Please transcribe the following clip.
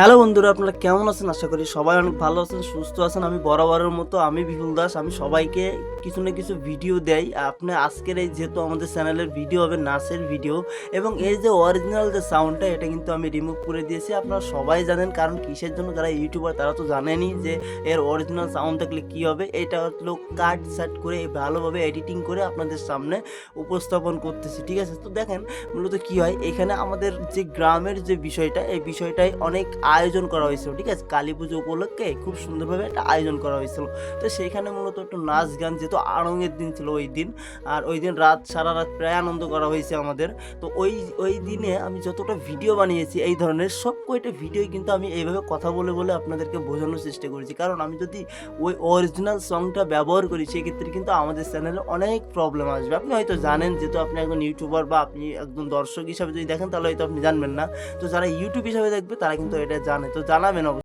Hello বন্ধুরা, আপনারা কেমন আছেন? আশা করি সবাই অনেক ভালো আছেন, সুস্থ আছেন। আমি বরাবরের মতো, আমি বিপুল দাস। আমি সবাইকে কিছু না কিছু ভিডিও দেই। আপনি আজকের এই যেহেতু আমাদের চ্যানেলের ভিডিও হবে, নাচের ভিডিও এবং এই যে অরিজিনাল যে সাউন্ডটা এটা কিন্তু আমি রিমুভ করে দিয়েছি। আপনারা সবাই জানেন, কারণ কিসের জন্য যারা ইউটিউবার তারা তো জানেনই যে এর অরিজিনাল সাউন্ড থাকলে কী হবে। এটা হলো কাট সেট করে ভালোভাবে এডিটিং করে আপনাদের সামনে উপস্থাপন করতেছি, ঠিক আছে? তো দেখেন, মূলত কি হয়? এখানে আমাদের যে গ্রামের যে বিষয়টা, এই বিষয়টাই অনেক আয়োজন করা হয়েছিল, ঠিক আছে? কালী পুজো উপলক্ষে খুব সুন্দরভাবে একটা আয়োজন করা হয়েছিল। তো সেইখানে মূলত একটু নাচ গান যেহেতু আড়ঙের দিন ছিল ওই দিন, আর ওই দিন রাত, সারা রাত প্রায় আনন্দ করা হয়েছে আমাদের। তো ওই ওই দিনে আমি যতটা ভিডিও বানিয়েছি, এই ধরনের সব কয়টা ভিডিও কিন্তু আমি এইভাবে কথা বলে বলে আপনাদেরকে বোঝানোর চেষ্টা করেছি। কারণ আমি যদি ওই অরিজিনাল সংটা ব্যবহার করি, সেক্ষেত্রে কিন্তু আমাদের চ্যানেলে অনেক প্রবলেম আসবে। আপনি হয়তো জানেন, যেহেতু আপনি একজন ইউটিউবার বা আপনি একজন দর্শক হিসাবে যদি দেখেন, তাহলে হয়তো আপনি জানবেন না। তো যারা ইউটিউব হিসাবে দেখবে, তারা কিন্তু এটা জানে তো জানাবেন